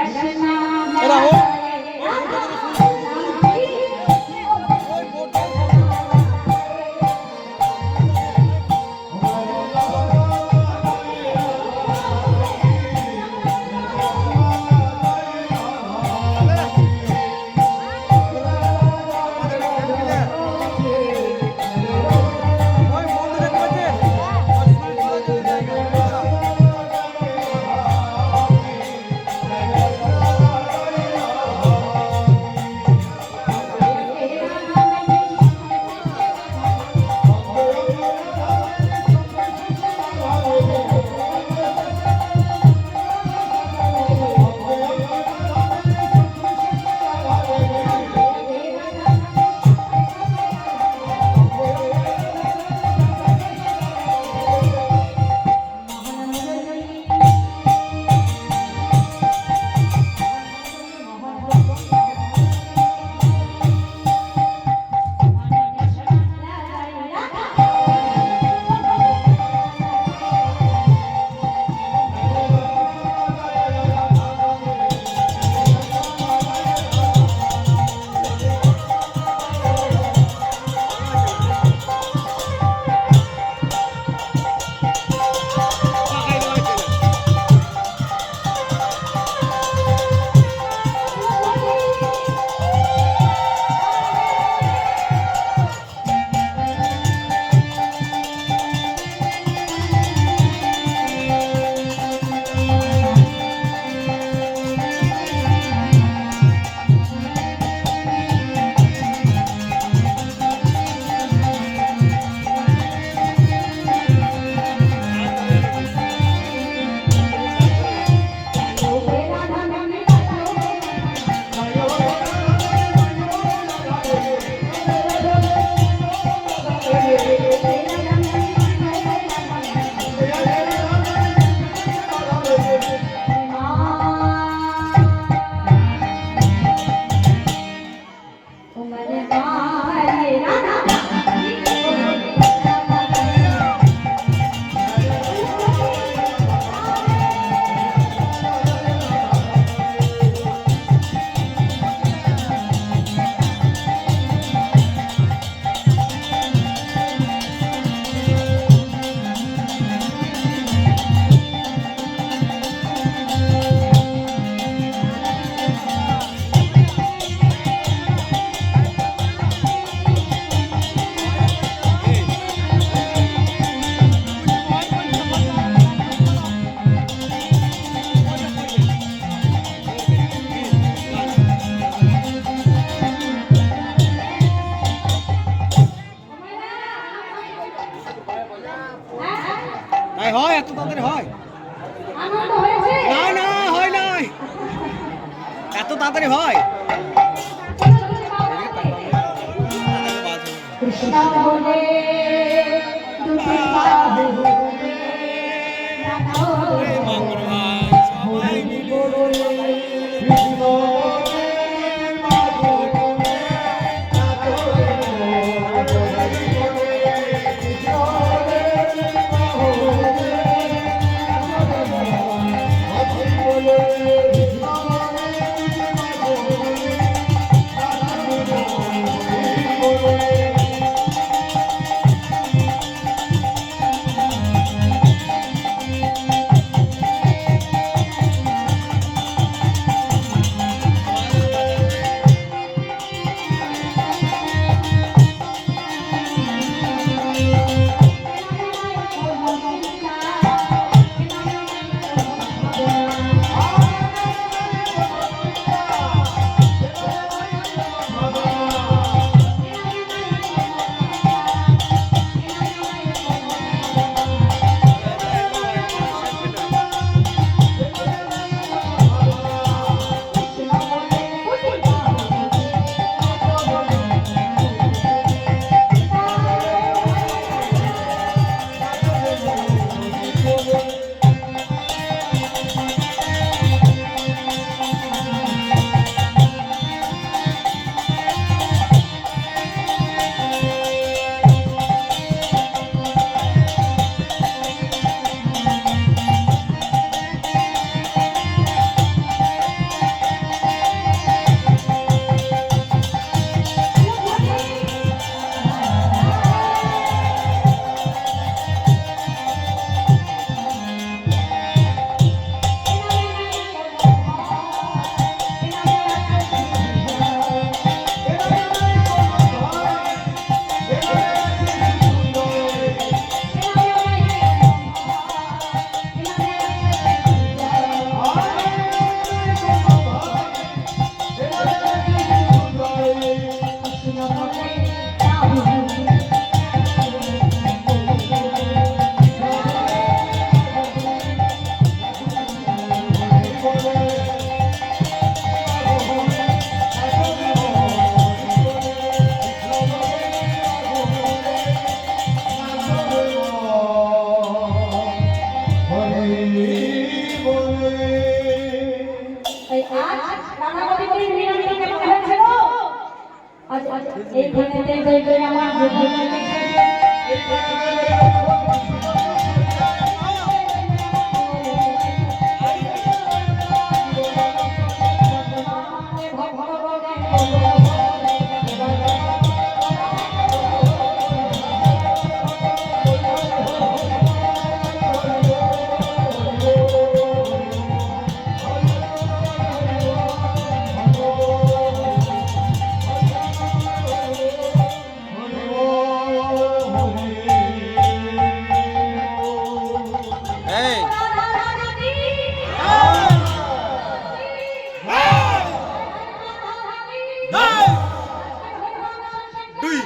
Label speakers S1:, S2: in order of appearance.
S1: रखना তাই হয় এত তাড়াতাড়ি হয়? না না হয়। নাই এত তাড়াতাড়ি হয়?
S2: কৃষ্ণ
S1: এইখানে দেখবে আমার
S3: দুই